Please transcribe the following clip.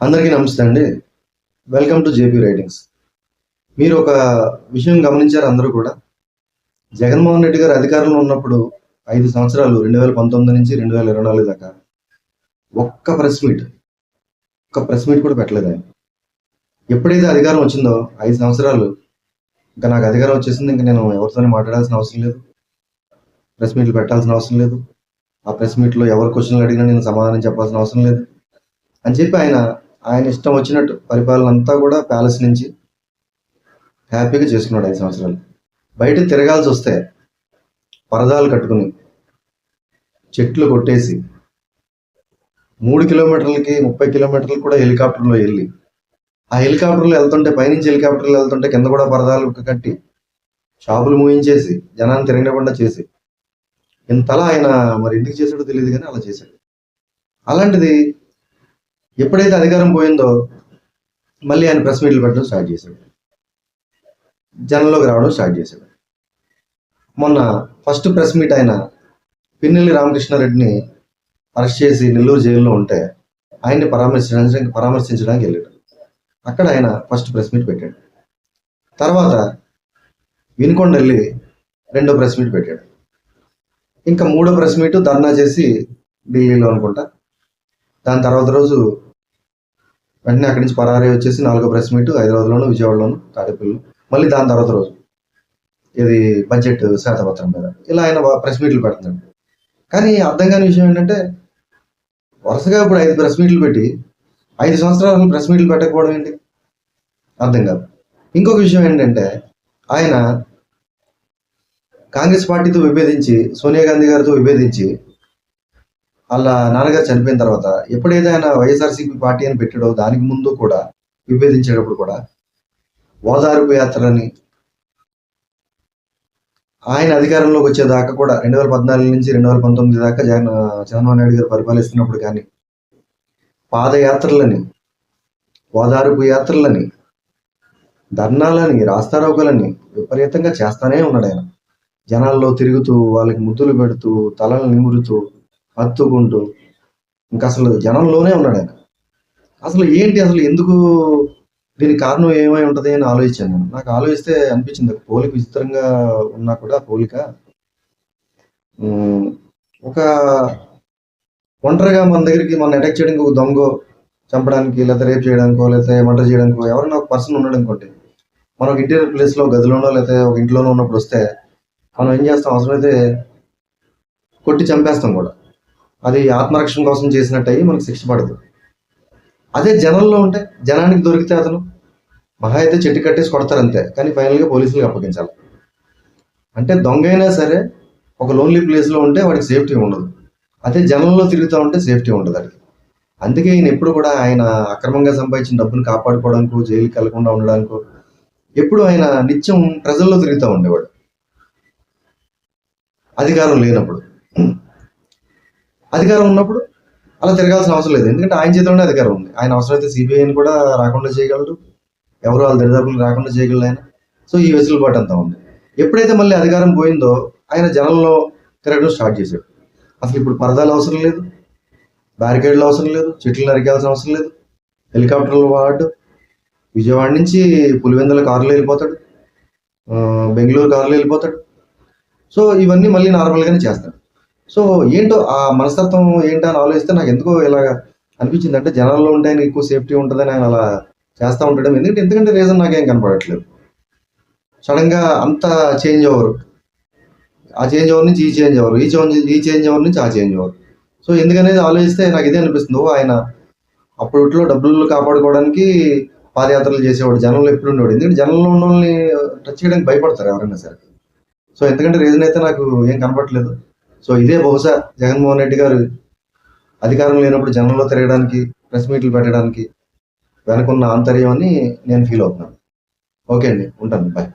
అందరికీ నమస్తే అండి. వెల్కమ్ టు జేపీ రైటింగ్స్ మీరు ఒక విషయం గమనించారు అందరూ కూడా. జగన్మోహన్ రెడ్డి గారు అధికారంలో ఉన్నప్పుడు ఐదు సంవత్సరాలు రెండు వేల పంతొమ్మిది నుంచి రెండు వేల ఇరవై నాలుగు దాకా ఒక్క ప్రెస్ మీట్ ఒక్క ప్రెస్ మీట్ కూడా పెట్టలేదు ఆయన. ఎప్పుడైతే అధికారం వచ్చిందో ఐదు సంవత్సరాలు ఇంకా నాకు అధికారం వచ్చేసింది ఇంకా నేను ఎవరితోనే మాట్లాడాల్సిన అవసరం లేదు. ప్రెస్ మీట్లు పెట్టాల్సిన అవసరం లేదు. ఆ ప్రెస్ మీట్లో ఎవరు క్వశ్చన్లు అడిగినా నేను సమాధానం చెప్పాల్సిన అవసరం లేదు. అని చెప్పి ఆయన ఆయన ఇష్టం వచ్చినట్టు పరిపాలన అంతా కూడా ప్యాలెస్ నుంచి హ్యాపీగా చేసుకున్నాడు ఐదు సంవత్సరాలు. బయట తిరగాల్సి వస్తే పరదాలు కట్టుకుని చెట్లు కొట్టేసి మూడు కిలోమీటర్లకి ముప్పై కిలోమీటర్లు కూడా హెలికాప్టర్లో వెళ్ళి ఆ హెలికాప్టర్లో వెళ్తుంటే పైనుంచి హెలికాప్టర్లో వెళ్తుంటే కింద కూడా పరదాలు కట్టి షాపులు మూయించేసి జనాన్ని తిరగకుండా చేసి ఇంతలా ఆయన మరి ఎందుకు చేశాడో తెలియదు కానీ అలా చేశాడు. అలాంటిది ఎప్పుడైతే అధికారం పోయిందో మళ్ళీ ఆయన ప్రెస్ మీట్లు పెట్టడం స్టార్ట్ చేశాడు. జనంలోకి రావడం స్టార్ట్ చేశాడు. మొన్న ఫస్ట్ ప్రెస్ మీట్ ఆయన పిన్నెల్లి రామకృష్ణారెడ్డిని అరెస్ట్ చేసి నెల్లూరు జైల్లో ఉంటే ఆయన్ని పరామర్శించడానికి పరామర్శించడానికి వెళ్ళాడు. అక్కడ ఆయన ఫస్ట్ ప్రెస్ మీట్ పెట్టాడు. తర్వాత వినుకొండ వెళ్ళి రెండో ప్రెస్ మీట్ పెట్టాడు. ఇంకా మూడో ప్రెస్ మీట్ ధర్నా చేసి ఢిల్లీలో అనుకుంటా. దాని తర్వాత రోజు వెంటనే అక్కడి నుంచి పరారీ వచ్చేసి నాలుగో ప్రెస్ మీట్ హైదరాబాద్లోను విజయవాడలోను తాడేపల్లిలో మళ్ళీ దాని తర్వాత రోజు ఇది బడ్జెట్ శ్వేతపత్రం మీద. ఇలా ఆయన ప్రెస్ మీట్లు పెడుతున్నాడు కానీ అర్థం కాని విషయం ఏంటంటే వరుసగా ఇప్పుడు ఐదు ప్రెస్ మీట్లు పెట్టి ఐదు సంవత్సరాలు ప్రెస్ మీట్లు పెట్టకపోవడం ఏంటి? అర్థం కాదు. ఇంకొక విషయం ఏంటంటే ఆయన కాంగ్రెస్ పార్టీతో విభేదించి సోనియా గాంధీ గారితో విభేదించి వాళ్ళ నాన్నగారు చనిపోయిన తర్వాత ఎప్పుడైతే ఆయన వైఎస్ఆర్సీపీ పార్టీ అని పెట్టాడో దానికి ముందు కూడా విభేదించేటప్పుడు కూడా ఓదార్పు యాత్రని ఆయన అధికారంలోకి వచ్చేదాకా కూడా రెండు వేల పద్నాలుగు నుంచి రెండు వేల పంతొమ్మిది దాకా జగన్ చంద్రబాబు నాయుడు గారు పరిపాలిస్తున్నప్పుడు కానీ పాదయాత్రలని ఓదార్పు యాత్రలని ధర్నాలని రాస్తారోకలని విపరీతంగా చేస్తానే ఉన్నాడు ఆయన. జనాల్లో తిరుగుతూ వాళ్ళకి ముద్దులు పెడుతూ తలలు నిమురుతూ హత్తుకుంటూ ఇంకా అసలు జనంలోనే ఉన్నాడు ఆయన అసలు ఏంటి అసలు ఎందుకు దీనికి కారణం ఏమై ఉంటుంది అని ఆలోచించాను నేను. నాకు ఆలోచిస్తే అనిపించింది పోలిక విచిత్రంగా ఉన్నా కూడా పోలిక. ఒక ఒంటరిగా మన దగ్గరికి మన అటాక్ చేయడానికి ఒక దొంగ చంపడానికి లేకపోతే రేప్ చేయడానికో లేకపోతే మర్డర్ చేయడానికో ఎవరైనా ఒక పర్సన్ ఉన్నాడు అనుకోండి మనం ఒక ఇంటీరియర్ ప్లేస్లో గదిలోనో లేకపోతే ఒక ఇంట్లోనో ఉన్నప్పుడు వస్తే మనం ఏం చేస్తాం? అవసరమైతే కొట్టి చంపేస్తాం కూడా. అది ఆత్మరక్షణ కోసం చేసినట్టు అయ్యి మనకు శిక్ష పడదు. అదే జనంలో ఉంటే జనానికి దొరికితే అతను మహా అయితే చెట్టు కట్టేసి కొడతారు అంతే కానీ ఫైనల్గా పోలీసులకు అప్పగించాలి. అంటే దొంగ అయినా సరే ఒక లోన్లీ ప్లేస్లో ఉంటే వాడికి సేఫ్టీ ఉండదు. అదే జనంలో తిరుగుతూ ఉంటే సేఫ్టీ ఉండదు వాడికి. అందుకే ఈయన ఎప్పుడు కూడా ఆయన అక్రమంగా సంపాదించిన డబ్బును కాపాడుకోవడానికో జైలుకి వెళ్ళకుండా ఉండడానికో ఎప్పుడు ఆయన నిత్యం ప్రజల్లో తిరుగుతూ ఉండేవాడు. అధికారం లేనప్పుడు. అధికారం ఉన్నప్పుడు అలా తిరగాల్సిన అవసరం లేదు. ఎందుకంటే ఆయన చేతిలోనే అధికారం ఉంది. ఆయన అవసరమైతే సిబిఐని కూడా రాకుండా చేయగలడు. ఎవరు వాళ్ళ దరిదాపులు రాకుండా చేయగలరు ఆయన. సో ఈ వెసులుబాటు అంతా ఉంది. ఎప్పుడైతే మళ్ళీ అధికారం పోయిందో ఆయన జనంలో తిరగడం స్టార్ట్ చేశాడు. అసలు ఇప్పుడు పరదాలు అవసరం లేదు. బ్యారికేడ్లు అవసరం లేదు. చెట్లు నరికాల్సిన అవసరం లేదు. హెలికాప్టర్లు వాడు. విజయవాడ నుంచి పులివెందుల కారులో వెళ్ళిపోతాడు. బెంగళూరు కారులో వెళ్ళిపోతాడు. సో ఇవన్నీ మళ్ళీ నార్మల్గానే చేస్తాడు. సో ఏంటో ఆ మనస్తత్వం ఏంటో అని ఆలోచిస్తే నాకు ఎందుకో ఇలాగ అనిపించింది. అంటే జనాల్లో ఉంటే ఆయన ఎక్కువ సేఫ్టీ ఉంటుందని ఆయన అలా చేస్తూ ఉండడం. ఎందుకంటే ఎందుకంటే రీజన్ నాకేం కనపడట్లేదు. సడన్గా అంత చేంజ్ ఓవర్. ఆ చేంజ్ ఓవర్ నుంచి ఈ చేంజ్ ఓవర్. ఈ చేంజ్ ఈ చేంజ్ ఓవర్ నుంచి ఆ చేంజ్ ఓవర్. సో ఎందుకనేది ఆలోచిస్తే నాకు ఇదే అనిపిస్తుంది. ఓ ఆయన అప్పట్లో డబ్బులు కాపాడుకోవడానికి పాదయాత్రలు చేసేవాడు. జనంలో ఎప్పుడు ఉండేవాడు. ఎందుకంటే జనంలో ఉన్న వాళ్ళని టచ్ చేయడానికి భయపడతారు ఎవరైనా సరే. సో ఎందుకంటే రీజన్ అయితే నాకు ఏం కనపట్లేదు సో ఇదే బహుశా జగన్మోహన్ రెడ్డి గారు అధికారం లేనప్పుడు జనంలో తిరగడానికి ప్రెస్ మీట్లు పెట్టడానికి వెనకున్న ఆంతర్యం అని నేను ఫీల్ అవుతున్నాను. ఓకే అండి ఉంటాను. బాయ్